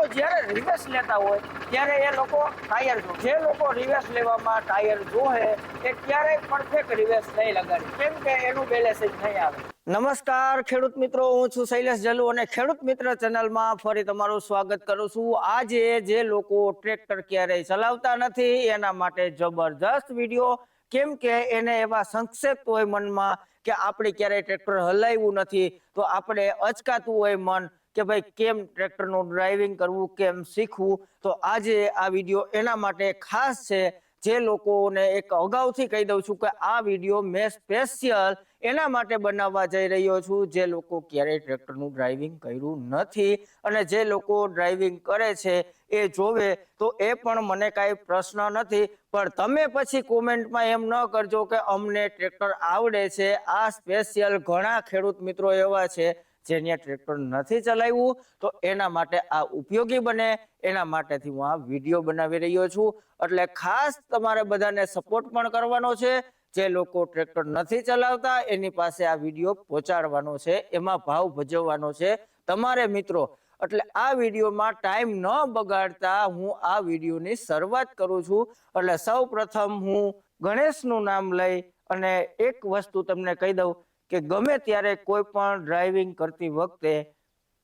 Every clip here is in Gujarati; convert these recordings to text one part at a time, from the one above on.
લોકો જ્યારે રિવર્સ લેતા હોય, ત્યારે એ લોકો ટાયર જો જે લોકો રિવર્સ લેવામાં ટાયર જોહે એ ક્યારેય પરફેક્ટ રિવર્સ નહીં લગાડે. કેમ કે એનું બેલેન્સ નહીં આવે. નમસ્કાર, ખેડૂત મિત્રો, હું છું શૈલેષ જલુ અને ખેડૂત મિત્ર ચેનલમાં ફરી તમારું સ્વાગત કરું છું. આજે જે લોકો ટ્રેક્ટર ક્યારેય ચલાવતા નથી, એના માટે જબરજસ્ત વીડિયો કેમ કે એને એવા સંક્ષેપ હોય મનમાં કે આપણે ક્યારેય ટ્રેક્ટર હલાવ્યું નથી, તો આપણે અચકાતું હોય મન કે ભાઈ કેમ ટ્રેક્ટરનું ડ્રાઇવિંગ કરવું, કેમ શીખવું? તો આજે આ વીડિયો એના માટે ખાસ છે જે લોકોને એક અગાઉથી કહી દઉં છું કે આ વીડિયો મેં સ્પેશિયલ એના માટે બનાવવા જઈ રહ્યો છું. જે લોકો ક્યારેય ટ્રેક્ટરનું ડ્રાઇવિંગ કર્યું નથી અને જે લોકો ડ્રાઇવિંગ કરે છે એ જોવે, તો એ પણ મને કાંઈ પ્રશ્ન નથી. પણ તમે પછી કોમેન્ટમાં એમ ન કરજો કે અમને ટ્રેક્ટર આવડે છે. આ સ્પેશિયલ ઘણા ખેડૂત મિત્રો એવા છે જેને ટ્રેક્ટર નથી ચલાવ્યું, તો એના માટે આ ઉપયોગી બને. એના માટેથી હું આ વીડિયો બનાવી રહ્યો છું. એટલે ખાસ તમારે બધાને સપોર્ટ પણ કરવાનો છે. જે લોકો ટ્રેક્ટર નથી ચલાવતા, એની પાસે આ વીડિયો પહોંચાડવાનો છે. એમાં ભાવ ભજવવાનો છે. તમારે મિત્રો, એટલે આ વિડીયોમાં ટાઈમ ન બગાડતા હું આ વિડીયોની શરૂઆત કરું છું. એટલે સૌ પ્રથમ હું ગણેશનું નામ લઈ અને એક વસ્તુ તમને કહી દઉં. કે ગમે ત્યારે કોઈ પણ ડ્રાઇવિંગ કરતી વખતે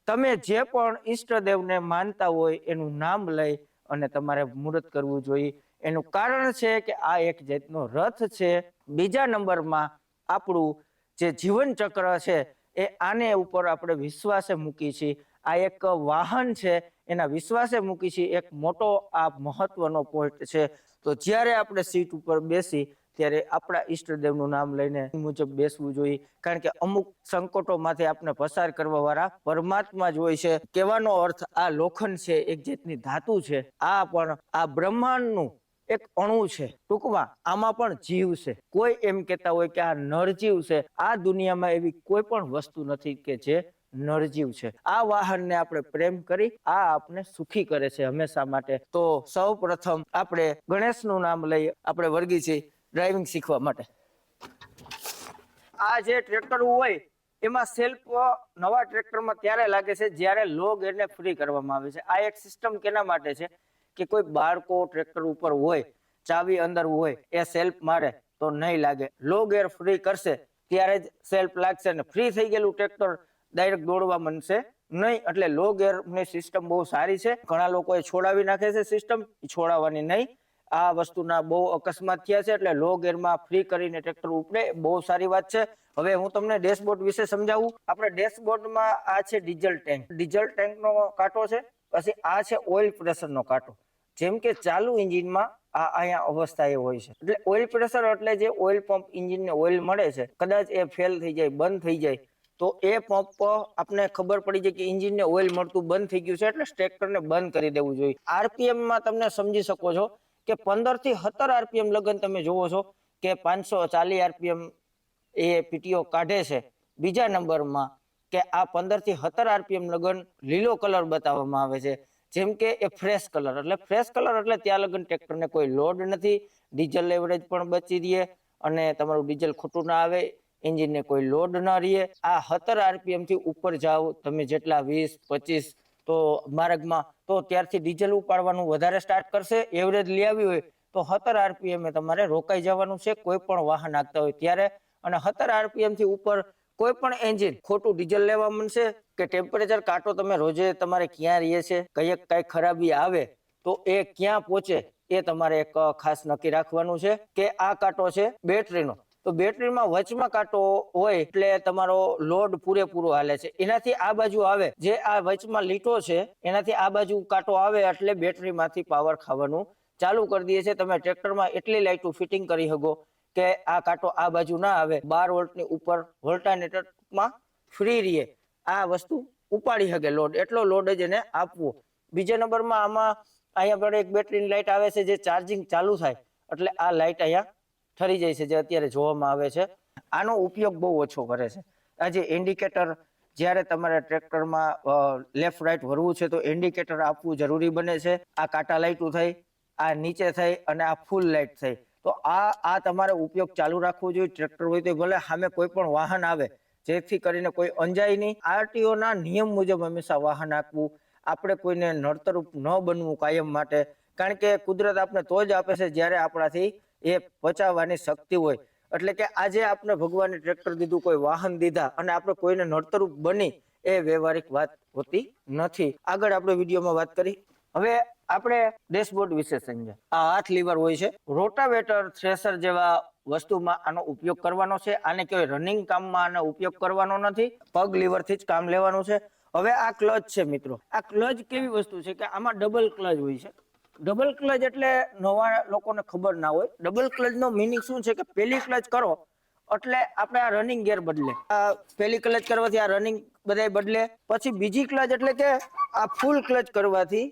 તમે જે પણ ઈષ્ટદેવને માનતા હોય એનું નામ લઈ અને તમારે મુહૂર્ત કરવું જોઈએ. એનું કારણ છે કે આ એક જાતનો રથ છે. બીજા નંબરમાં આપણું જે જીવન ચક્ર છે એ આને ઉપર આપણે વિશ્વાસે મૂકી છીએ. આ એક વાહન છે, એના વિશ્વાસે મૂકી છીએ. એક મોટો આ મહત્વનો પોઈન્ટ છે. તો જ્યારે આપણે સીટ ઉપર બેસી ત્યારે આપણા ઈષ્ટદેવનું નામ લઈને મુજબ બેસવું જોઈએ. કારણ કે અમુક સંકટોમાંથી આપણે પસાર કરવા વાળા પરમાત્મા જ હોય છે. કહેવાનો અર્થ આ લોખંડ છે, એક જાતની ધાતુ છે. આ પણ આ બ્રહ્માંડનું એક અણુ છે. ટૂંકમાં આમાં પણ જીવ છે. કોઈ એમ કહેતા હોય કે આ નરજીવ છે. આ દુનિયામાં એવી કોઈ પણ વસ્તુ નથી કે જે નરજીવ છે. આ વાહનને આપણે પ્રેમ કરી આ આપણે સુખી કરે છે હંમેશા માટે. તો સૌ પ્રથમ આપણે ગણેશનું નામ લઈ આપણે વર્ગી છીએ. ડ્રાઇવિંગ શીખવા માટે. આ જે ટ્રેક્ટર હોય, એમાં સેલ્ફ નવા ટ્રેક્ટરમાં ત્યારે લાગે છે જ્યારે લો ગેરને ફ્રી કરવામાં આવે છે. આ એક સિસ્ટમ કેના માટે છે કે કોઈ બાળકો ટ્રેક્ટર ઉપર હોય, ચાવી અંદર હોય, એ સેલ્ફ મારે તો નહીં લાગે. લો ગેર ફ્રી કરશે, ત્યારે જ સેલ્ફ લાગશે અને ફ્રી થઈ ગયેલું ટ્રેક્ટર ડાયરેક્ટ દોડવા મનશે નહીં. એટલે લો ગેરની સિસ્ટમ બહુ સારી છે. ઘણા લોકો એ છોડાવી નાખે છે સિસ્ટમ છોડાવવાની નહીં. આ વસ્તુના બહુ અકસ્માત થયા છે એટલે લો ગેરમાં ફ્રી કરીને ટ્રેક્ટર ઉપડે. બહુ સારી વાત છે. હવે હું તમને ડેશબોર્ડ વિશે સમજાવું. આપણે ડેશબોર્ડમાં આ છે ડીઝલ ટેન્ક. ડીઝલ ટેન્કનો કાંટો છે. પછી આ છે ઓઇલ પ્રેશરનો કાંટો. જેમ કે ચાલુ એન્જિનમાં આ અહીંયા અવસ્થા એ હોય છે. એટલે ઓઇલ પ્રેશર એટલે જે ઓઇલ પંપ ઇન્જિનને ઓઇલ મળે છે, કદાચ એ ફેલ થઈ જાય, બંધ થઈ જાય, તો એ પંપ આપણે ખબર પડી જાય કે ઇન્જિનને ઓઇલ મળતું બંધ થઈ ગયું છે એટલે ટ્રેક્ટરને બંધ કરી દેવું જોઈએ. આરપીએમમાં તમને સમજી શકો છો. કે પંદરથી સત્તર આરપીએમ લગન તમે જોવો છો કે પાંચસો ચાલીસ આરપીએમ એ પીટીઓ કાઢે છે. બીજા નંબરમાં કે આ પંદરથી સત્તર આરપીએમ લગન લીલો કલર બતાવવામાં આવે છે. જેમ કે એ ફ્રેશ કલર. એટલે ફ્રેશ કલર એટલે ત્યાં લગન ટ્રેક્ટરને કોઈ લોડ નથી. ડીઝલ એવરેજ પણ બચી રહે અને તમારું ડીઝલ ખોટું ના આવે, એન્જિનને કોઈ લોડ ન રહે. આ સત્તર આરપીએમથી ઉપર જાઓ, તમે જેટલા વીસ, પચીસ તો માર્ગમાં તો ત્યારથી ડીઝલ ઉપાડવાનું વધારે સ્ટાર્ટ કરશે એવરેજ લઈ આવી હોય તો સત્તર આરપીએમ તમારે રોકાઈ જવાનું છે, કોઈ પણ વાહન આગતા હોય ત્યારે. અને સત્તર આરપીએમથી ઉપર કોઈ પણ એન્જિન ખોટું ડીઝલ લેવા મળશે કે ટેમ્પરેચર કાંટો તમે રોજે તમારે ક્યાં રહીએ છે કઈ કઈ ખરાબી આવે, તો એ ક્યાં પહોંચે એ તમારે એક ખાસ નક્કી રાખવાનું છે કે આ કાંટો છે બેટરીનો તો બેટરીમાં વચમાં કાંટો હોય એટલે તમારો લોડ પૂરેપૂરો હાલે છે. એનાથી આ બાજુ આવે. જે આ વચમાં લીટો છે, એનાથી આ બાજુ કાંટો આવે એટલે બેટરીમાંથી પાવર ખાવાનું ચાલુ કરી દે છે. તમે ટ્રેક્ટરમાં એટલી લાઇટો ફિટિંગ કરી શકો કે આ કાંટો આ બાજુ ના આવે. બાર વોલ્ટની ઉપર વોલ્ટાનેટરમાં ફ્રી રહીએ. આ વસ્તુ ઉપાડી શકે લોડ. એટલો લોડ જ એને આપવો. બીજા નંબરમાં આમાં અહીંયા આપણે એક બેટરીની લાઇટ આવે છે જે ચાર્જિંગ ચાલુ થાય. એટલે આ લાઇટ અહીંયા ઠરી જાય છે જે અત્યારે જોવામાં આવે છે. આનો ઉપયોગ બહુ ઓછો કરે છે. આ જે ઇન્ડિકેટર જ્યારે તમારે ટ્રેક્ટરમાં લેફ્ટ રાઈટ વરવું છે તો ઇન્ડિકેટર આપવું જરૂરી બને છે. આ કાંટા લાઇટું થઈ, આ નીચે થઈ અને આ ફૂલ લાઇટ થઈ. તો આ આ તમારે ઉપયોગ ચાલુ રાખવો જોઈએ. ટ્રેક્ટર હોય તો ભલે સામે કોઈ પણ વાહન આવે, જેથી કરીને કોઈ અંજાય નહીં. આરટીઓના નિયમ મુજબ હંમેશા વાહન આપવું. આપણે કોઈને નડતરૂપ ન બનવું કાયમ માટે. કારણ કે કુદરત આપણે તો જ આપે છે જ્યારે આપણાથી એ પચાવવાની શક્તિ હોય. એટલે કે આજે આપણે ભગવાને ટ્રેક્ટર દીધું, કોઈ વાહન દીધા અને આપણે કોઈને નડતરૂપ બની, એ વ્યવહારિક વાત હોતી નથી. આગળ આપણે વિડીયોમાં વાત કરી. હવે આપણે ડેશબોર્ડ વિશે સમજ્યા. આ હાથ લીવર હોય છે. રોટાવેટર, થ્રેસર જેવા વસ્તુમાં આનો ઉપયોગ કરવાનો છે. આને કોઈ રનિંગ કામમાં આનો ઉપયોગ કરવાનો નથી. પગ લીવરથી જ કામ લેવાનું છે. હવે આ ક્લચ છે મિત્રો. આ ક્લચ કેવી વસ્તુ છે કે આમાં ડબલ ક્લચ હોય છે. ડબલ ક્લચ એટલે નવા લોકોને ખબર ના હોય. ડબલ ક્લચ નો મિનિંગ શું છે કે પેલી ક્લચ કરો, એટલે આપણે આ રનિંગ ગેર બદલે. આ પેલી ક્લચ કરવાથી આ રનિંગ બધાય બદલે. પછી બીજી ક્લચ એટલે કે આ ફૂલ ક્લચ કરવાથી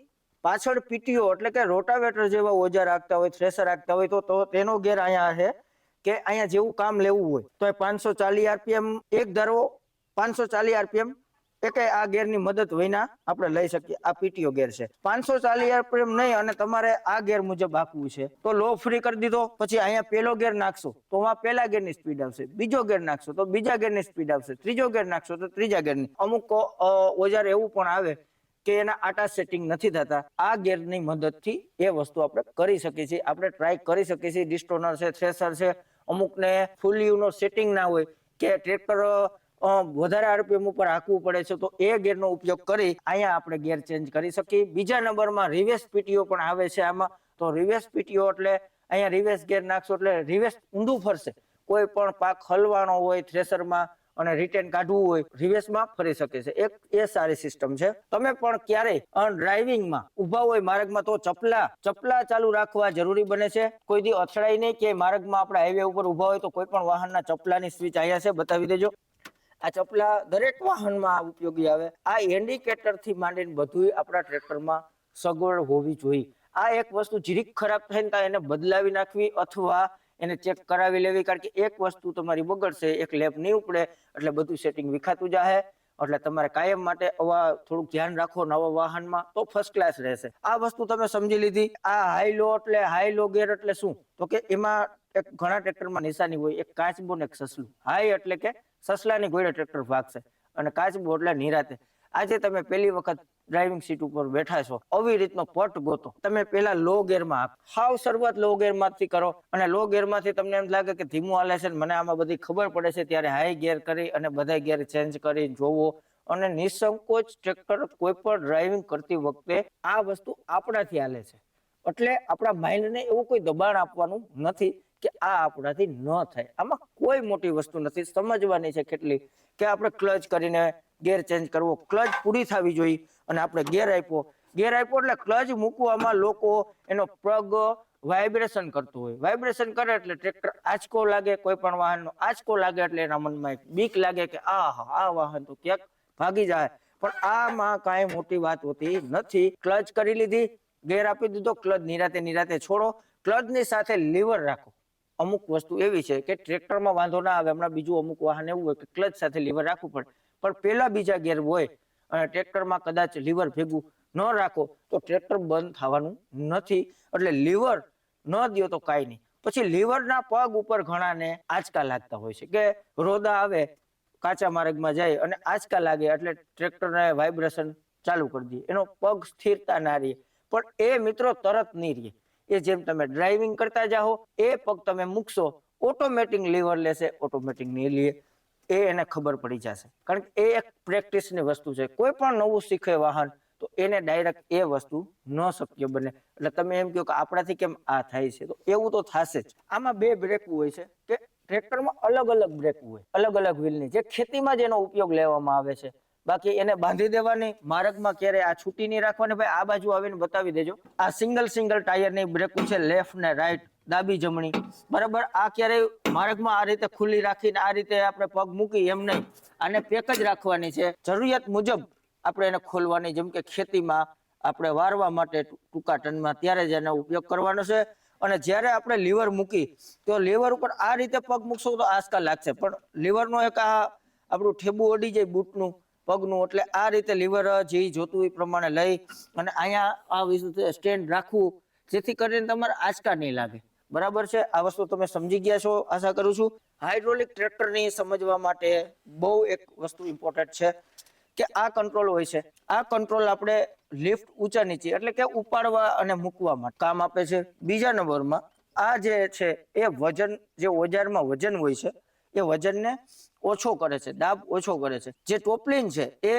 પાછળ પીટીઓ એટલે કે રોટાવેટર જેવા ઓજાર રાખતા હોય થ્રેસર રાખતા હોય, તો તેનો ગેર અહીંયા છે કે અહીંયા જેવું કામ લેવું હોય, તો પાંચસો ચાલીસ આરપીએમ એક ધારો, પાંચસો ચાલીસ આરપીએમ એક આ ગેરની મદદ વિના આપણે લઈ શકીએ. આ પીટીઓ ગેર છે. પાંચસો ચાલીસ પ્રેમ નહીં અને તમારે આ ગેર મુજબ આપવું છે. તો લો ફ્રી કરી દીધો, પછી અહીંયા પેલો ગેર નાખશો. તો આમાં પેલા ગેરની સ્પીડ આવશે બીજો ગેર નાખશો. તો બીજા ગેરની સ્પીડ આવશે ત્રીજો ગેર નાખશો તો ત્રીજા ગેરની. અમુક ઓજાર એવું પણ આવે કે એના આટા સેટિંગ નથી થતા. આ ગેરની મદદથી એ વસ્તુ આપણે કરી શકીએ છીએ. આપણે ટ્રાય કરી શકીએ છીએ. ડિસ્ટોનર છે, થ્રેસર છે. અમુકને ફૂલ નો સેટિંગ ના હોય કે ટ્રેક્ટર વધારે આરપીએમ ઉપર હાંકવું પડે છે, તો એ ગેરનો ઉપયોગ કરી અહીંયા આપણે ગેર ચેન્જ કરી શકીએ. બીજા નંબરમાં રિવેસ પીટીઓ પણ આવે છે આમાં. તો રિવેસ પીટીઓ એટલે અહીંયા રિવેસ ગેર નાખશો એટલે રિવેસ ઊંધું ફરશે. કોઈ પણ પાક હલવાનો હોય થ્રેસરમાં અને રિટેન કાઢવું હોય રિવેસમાં ફરી શકે છે. એક એ સારી સિસ્ટમ છે. તમે પણ ક્યારેય ડ્રાઇવિંગમાં ઊભા હોય માર્ગમાં, તો ચપલા ચપલા ચાલુ રાખવા જરૂરી બને છે. કોઈ દી અથડાઈ નહીં કે માર્ગમાં આપણે હાઈવે ઉપર ઊભા હોય તો કોઈ પણ વાહનના ચપલાની સ્વિચ અહીંયા છે, બતાવી દેજો. આ ચપલા દરેક વાહનમાં ઉપયોગી આવે. આ ઇન્ડિકેટરથી માંડીને બધું આપણા ટ્રેક્ટરમાં સગવડ હોવી જોઈએ. આ એક વસ્તુ જીરીક ખરાબ થાય ને એને બદલાવી નાખવી અથવા એને ચેક કરાવી લેવી, કારણ કે એક વસ્તુ તમારી બગડશે, એક લેપ નહીં ઉપડે, એટલે બધું સેટિંગ વિખાતું જાહે. એટલે તમારે કાયમ માટે આવા થોડુંક ધ્યાન રાખો નવા વાહનમાં તો ફર્સ્ટ ક્લાસ રહેશે. આ વસ્તુ તમે સમજી લીધી. આ હાઈ લો એટલે હાઈ લો ગેર એટલે શું? તો કે એમાં એક ઘણા ટ્રેક્ટરમાં નિશાની હોય, એક કાચબો ને એક સસલું. હાઈ એટલે કે સસલાની ઘોડે ટ્રેક્ટર ભાગશે અને કાચબો એટલે નિરાતે. આજે તમે પહેલી વખત ડ્રાઇવિંગ સીટ ઉપર બેઠા છો. આવી રીતનો પટ ગોતો. તમે પેલા લો ગેરમાં હાવ શરૂઆત લો ગેરમાંથી કરો અને લો ગેરમાંથી તમને એમ લાગે કે ધીમું હાલે છે મને આમાં બધી ખબર પડે છે ત્યારે હાઈ ગેર કરી અને બધા ગેર ચેન્જ કરી જોવો. અને નિસંકોચ ટ્રેક્ટર કોઈ પણ ડ્રાઇવિંગ કરતી વખતે આ વસ્તુ આપણાથી હાલે છે. એટલે આપણા માઇન્ડને એવું કોઈ દબાણ આપવાનું નથી. કે આ આપણાથી ન થાય. આમાં કોઈ મોટી વસ્તુ નથી. સમજવાની છે કેટલી? કે આપણે ક્લચ કરીને ગેર ચેન્જ કરવો. ક્લચ પૂરી થવી જોઈએ અને આપણે ગેર આપ્યો. ગેર આપ્યો એટલે ક્લચ મૂકવામાં લોકો એનો પગ વાઇબ્રેશન કરતું હોય. વાઇબ્રેશન કરે એટલે ટ્રેક્ટર આંચકો લાગે કોઈ પણ વાહનનો. આંચકો લાગે એટલે એના મનમાં બીક લાગે કે આ આ વાહન તો ક્યાંક ભાગી જાય. પણ આમાં કાંઈ મોટી વાત હોતી નથી. ક્લચ કરી લીધી. ગેર આપી દીધો. ક્લચ નિરાતે નિરાતે છોડો ક્લચની સાથે લીવર રાખો. અમુક વસ્તુ એવી છે કે ટ્રેક્ટરમાં વાંધો ના આવે, હમણાં બીજું અમુક વાહન એવું હોય કે ક્લચ સાથે લીવર રાખવું પડે. પણ પેલા બીજા ગેર હોય અને ટ્રેક્ટરમાં કદાચ લીવર ભેગું ન રાખો તો ટ્રેક્ટર બંધ થવાનું નથી. એટલે લીવર ન દો તો કાંઈ નહીં. પછી લીવરના પગ ઉપર ઘણાને આંચકા લાગતા હોય છે કે રોદા આવે, કાચા માર્ગમાં જાય અને આંચકા લાગે એટલે ટ્રેક્ટરને વાઇબ્રેશન ચાલુ કરી દે. એનો પગ સ્થિરતા ના રહે. પણ એ મિત્રો તરત નહીં રહે. એ જેમ તમે ડ્રાઇવિંગ કરતા જાઓ, એ પગ તમે મૂકશો ઓટોમેટિક લીવર લેશે ઓટોમેટિક નહીં લે એ એને ખબર પડી જશે. કારણ કે એ એક પ્રેક્ટિસની વસ્તુ છે. કોઈ પણ નવું શીખે વાહન, તો એને ડાયરેક્ટ એ વસ્તુ ન શક્ય બને. એટલે તમે એમ કહો કે આપણાથી કેમ આ થાય છે? તો એવું તો થશે જ. આમાં બે બ્રેક હોય છે કે ટ્રેક્ટરમાં અલગ અલગ બ્રેક હોય. અલગ અલગ વ્હીલની જે ખેતીમાં જ એનો ઉપયોગ લેવામાં આવે છે. બાકી એને બાંધી દેવાની, માર્ગમાં ક્યારે આ છૂટી નહીં રાખવાની, ભાઈ, આ બાજુ આવીને બતાવી દેજો. આ સિંગલ સિંગલ ટાયરની બ્રેક છે લેફ્ટ ને રાઈટ ડાબી જમણી. બરાબર? આ ક્યારેય માર્ગમાં આ રીતે ખુલ્લી રાખીને આ રીતે આપણે પગ મૂકી એમ નહીં. આને પેક જ રાખવાની છે. જરૂરિયાત મુજબ આપણે એને ખોલવાની, જેમ કે ખેતીમાં આપણે વારવા માટે ટૂંકા ટનમાં ત્યારે જ એનો ઉપયોગ કરવાનો છે. અને જ્યારે આપણે લીવર મૂકી, તો લીવર ઉપર આ રીતે પગ મૂકશો તો આંચકા લાગશે. પણ લીવરનો એક આ આપણું ઠેબુ અડી જાય બૂટનું પગનું. એટલે આ રીતે લીવર જે જોતું એ પ્રમાણે લઈ અને અહીંયા આ વિશે સ્ટેન્ડ રાખવું. જેથી કરીને તમારે આંચકા નહીં લાગે. બરાબર છે? આ વસ્તુ તમે સમજી ગયા છો? આશા કરું છું. હાઇડ્રોલિક ટ્રેક્ટરની સમજવા માટે બહુ એક વસ્તુ ઇમ્પોર્ટન્ટ છે કે આ કંટ્રોલ હોય છે. આ કંટ્રોલ આપણે લિફ્ટ ઊંચા નીચે એટલે કે ઉપાડવા અને મૂકવા માટે કામ આપે છે. બીજા નંબરમાં આ જે છે, એ વજન, જે ઓજારમાં વજન હોય છે એ વજનને ઓછો કરે છે, દાબ ઓછો કરે છે. જે ટોપલિન છે, એ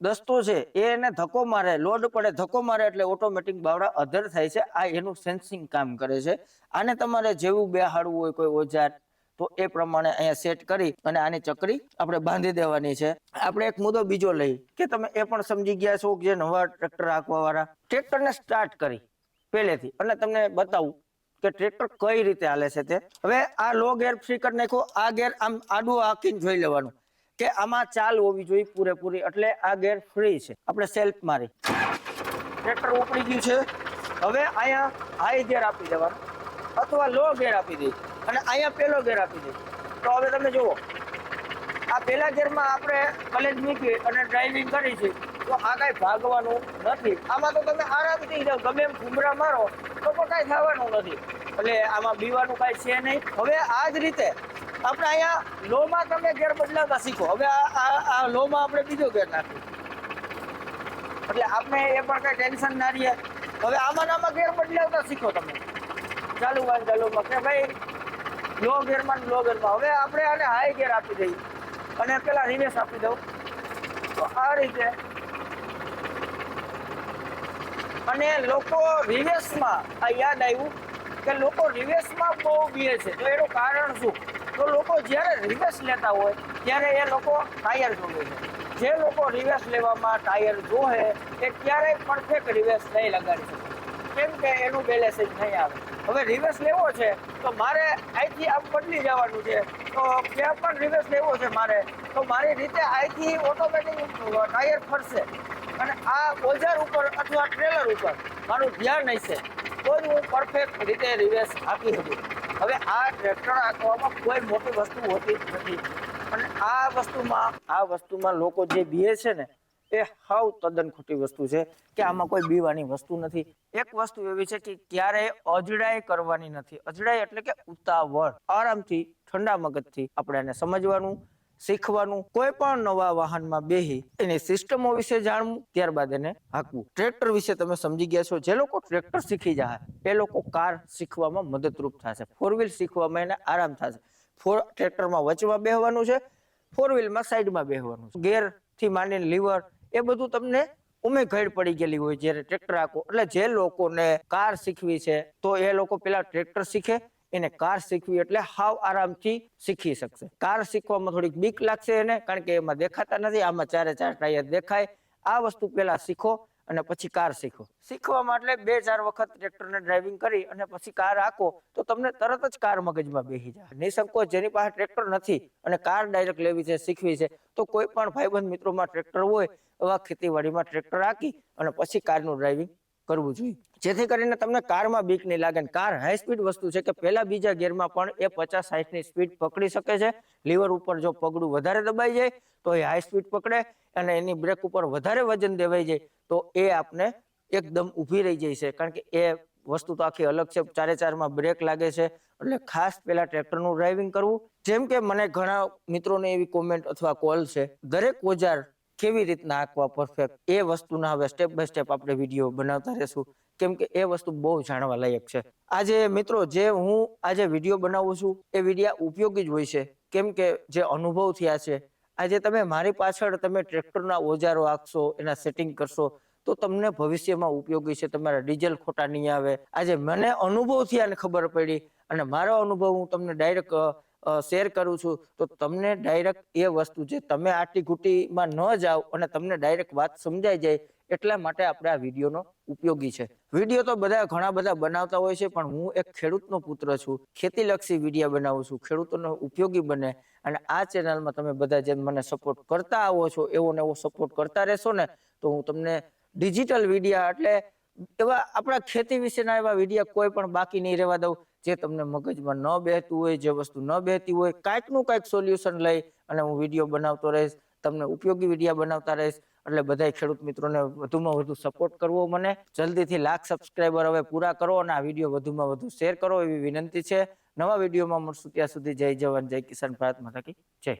દસ્તો છે, એ એને ધક્કો મારે, લોડ પડે, ધક્કો મારે એટલે ઓટોમેટિક બાવડા અધર થાય છે. આ એનું સેન્સિંગ કામ કરે છે. આને તમારે જેવું બેહાડવું હોય કોઈ ઓજાર, તો એ પ્રમાણે અહીંયા સેટ કરી અને આની ચકરી આપણે બાંધી દેવાની છે. આપણે એક મુદ્દો બીજો લઈ, કે તમે એ પણ સમજી ગયા છો કે જે નવા ટ્રેક્ટર રાખવા વાળા ટ્રેક્ટરને સ્ટાર્ટ કરી પહેલેથી. અને તમને બતાવું કે ટ્રેક્ટર કઈ રીતે હાલે છે તે? હવે આ લો ગેર ફ્રી કરી નાખો આ ગેર આમ આડું હાકીને જોઈ લેવાનું કે આમાં ચાલ હોવી જોઈએ પૂરેપૂરી, એટલે આ ગેર ફ્રી છે. આપણે સેલ્ફ મારી. ટ્રેક્ટર ઉપડી ગયું છે. હવે અહીંયા હાઈ ગેર આપી દેવાનું અથવા લો ગેર આપી દઈ અને અહીંયા પેલો ગેર આપી દઈ તો હવે તમે જુઓ, આ પેલા ગેરમાં આપણે કલેજ મૂકી અને ડ્રાઇવિંગ કરી છે તો આ કાંઈ ભાગવાનું નથી. આમાં તો તમે આરામથી ગમે એમ ઘૂમરા મારો, તો પણ કાંઈ થવાનું નથી. એટલે આમાં બીવાનું કાંઈ છે નહીં. હવે આ જ રીતે આપણે અહીંયા લોમાં તમે ગેર બદલાવતા શીખો. હવે આ લોમાં આપણે બીજો ગેર નાખ્યો એટલે આપણે એ પણ કઈ ટેન્શન ના રહીએ હવે આમાં આમાં ગેર બદલાવતા શીખો તમે. ચાલુ વાન ચાલુમાં કે ભાઈ, લો ગેરમાં લો ગેરમાં હવે આપણે આને હાઈ ગેર આપી દઈએ. અને પેલા રિવેસ આપી દઉં. તો આ રીતે અને લોકો રિવેસમાં આ યાદ આવ્યું કે લોકો રિવેસમાં બહુ બીએ છે. તો એનું કારણ શું? તો લોકો જ્યારે રિવેસ લેતા હોય, ત્યારે એ લોકો ટાયર જોવે છે. જે લોકો રિવેસ લેવામાં ટાયર જોવે, એ ક્યારેય પરફેક્ટ રિવેસ નહીં લગાડી શકે. કેમ કે એનું બેલેન્સ નહીં આવે. હવે રિવેસ લેવો છે, તો મારે અહીંથી આમ બદલી જવાનું છે. તો ક્યાં પણ રિવેસ લેવો છે મારે, તો મારી રીતે અહીંથી ઓટોમેટિક ટાયર ફરશે. અને આ ઓજાર ઉપર અથવા ટ્રેલર ઉપર મારું ધ્યાન હશે. તો જ હું પરફેક્ટ રીતે રિવેસ આપી શકું. હવે આ ટ્રેક્ટર આપવામાં કોઈ મોટી વસ્તુ હોતી નથી. અને આ વસ્તુમાં આ વસ્તુમાં લોકો જે બીએ છે ને, એ હાવ તદ્દન ખોટી વસ્તુ છે કે આમાં કોઈ બીવાની વસ્તુ નથી. એક વસ્તુ એવી છે કે ક્યારેય અજડાઈ કરવાની નથી. અજડાઈ એટલે કે ઉતાવળ. આરામથી, ઠંડા મગજથી આપણે એને સમજવાનું શીખવાનું, કોઈ પણ નવા વાહનમાં બેહી એની સિસ્ટમો વિશે જાણવું, ત્યારબાદ એને હાંકવું. ટ્રેક્ટર વિશે તમે સમજી ગયા છો, જે લોકો ટ્રેક્ટર શીખી જાય એ લોકો કાર શીખવામાં મદદરૂપ થશે. ફોર વ્હીલ શીખવામાં એને આરામ થશે. ફોર ટ્રેક્ટરમાં વચમાં બેહવાનું છે ફોર વ્હીલમાં સાઈડમાં બેહવાનું છે. ગેરથી માંડીને લીવર એ બધું તમને ઉમે ઘડ પડી ગયેલી હોય, જ્યારે ટ્રેક્ટર આખો એટલે જે લોકોને કાર શીખવી છે, તો એ લોકો પેલા ટ્રેક્ટર શીખે એને કાર શીખવી એટલે હાવ આરામથી શીખી શકશે. કાર શીખવામાં થોડીક બીક લાગશે એને, કારણ કે એમાં દેખાતા નથી, આમાં ચારે ચાર ટાયર દેખાય. આ વસ્તુ પેલા શીખો અને પછી કાર શીખો. શીખવામાં એટલે બે ચાર વખત ટ્રેક્ટરને ડ્રાઇવિંગ કરી અને પછી કાર આંકો તો તમને તરત જ કાર મગજમાં બેસી જાય. નિસંકોચ જેની પાસે ટ્રેક્ટર નથી અને કાર ડાયરેક્ટ લેવી છે, શીખવી છે, તો કોઈ પણ ભાઈબંધ મિત્રોમાં ટ્રેક્ટર હોય, એવા ખેતીવાડીમાં ટ્રેક્ટર આંકી અને પછી કારનું ડ્રાઇવિંગ કરવું જોઈએ. જેથી કરીને તમને કારમાં બીક નહીં લાગે કાર હાઈ સ્પીડ વસ્તુ છે કે પહેલા બીજા ગેરમાં પણ એ પચાસ સાઠની સ્પીડ પકડી શકે છે. લીવર ઉપર જો પગડું વધારે દબાઈ જાય તો એ હાઈ સ્પીડ પકડે અને એની બ્રેક ઉપર વધારે વજન દેવાઈ જાય તો એ આપને એકદમ ઊભી રહી જાય છે. કારણ કે એ વસ્તુ તો આખી અલગ છે, ચારે ચારમાં બ્રેક લાગે છે. એટલે ખાસ પેલા ટ્રેક્ટરનું ડ્રાઇવિંગ કરવું. જેમ કે મને ઘણા મિત્રોને એવી કોમેન્ટ અથવા કોલ છે. દરેક ઓજાર કેવી રીતના આંકવા પરફેક્ટ એ વસ્તુના હવે સ્ટેપ બાય સ્ટેપ આપણે વીડિયો બનાવતા રહેશું. કેમ કે એ વસ્તુ બહુ જાણવા લાયક છે. આજે મિત્રો, જે હું આજે વીડિયો બનાવું છું, એ વિડીયા ઉપયોગી જ હોય છે. કેમ કે જે અનુભવ થયા છે. આજે તમે મારી પાછળ તમે ટ્રેક્ટરના ઓજારો આંકશો, એના સેટિંગ કરશો, તો તમને ભવિષ્યમાં ઉપયોગી છે. તમારા ડીઝલ ખોટા નહીં આવે. આજે મને અનુભવ થયા ખબર પડી અને મારો અનુભવ હું તમને ડાયરેક્ટ શેર કરું છું, તો તમને ડાયરેક્ટ એ વસ્તુ છે તમે આટી ઘૂટીમાં ન જાઓ અને તમને ડાયરેક્ટ વાત સમજાઈ જાય, એટલા માટે આપણે આ વિડીયોનો ઉપયોગી છે. વીડિયો તો બધા ઘણા બધા બનાવતા હોય છે, પણ હું એક ખેડૂતનો પુત્ર છું, ખેતીલક્ષી વીડિયો બનાવું છું, ખેડૂતોનો ઉપયોગી બને અને આ ચેનલમાં તમે બધા જેમ મને સપોર્ટ કરતા આવો છો, એવો ને એવો સપોર્ટ કરતા રહેશો ને, તો હું તમને ડિજિટલ વિડીયા એટલે એવા આપણા ખેતી વિશેના એવા વિડીયા કોઈ પણ બાકી નહીં રહેવા દઉં. જે તમને મગજમાં ન બેહતું હોય, જે વસ્તુ ન બેહતી હોય, કાંઈકનું કાંઈક સોલ્યુશન લઈ અને હું વીડિયો બનાવતો રહીશ, તમને ઉપયોગી વિડીયા બનાવતા રહીશ. એટલે બધા ખેડૂત મિત્રોને વધુમાં વધુ સપોર્ટ કરવો મને. જલ્દીથી લાખ સબસ્ક્રાઈબર હવે પૂરા કરો અને આ વીડિયો વધુમાં વધુ શેર કરો એવી વિનંતી છે. નવા વિડીયોમાં મળશું ત્યાં સુધી જય જવાન, જય કિસાન ભારત માતા કી જય.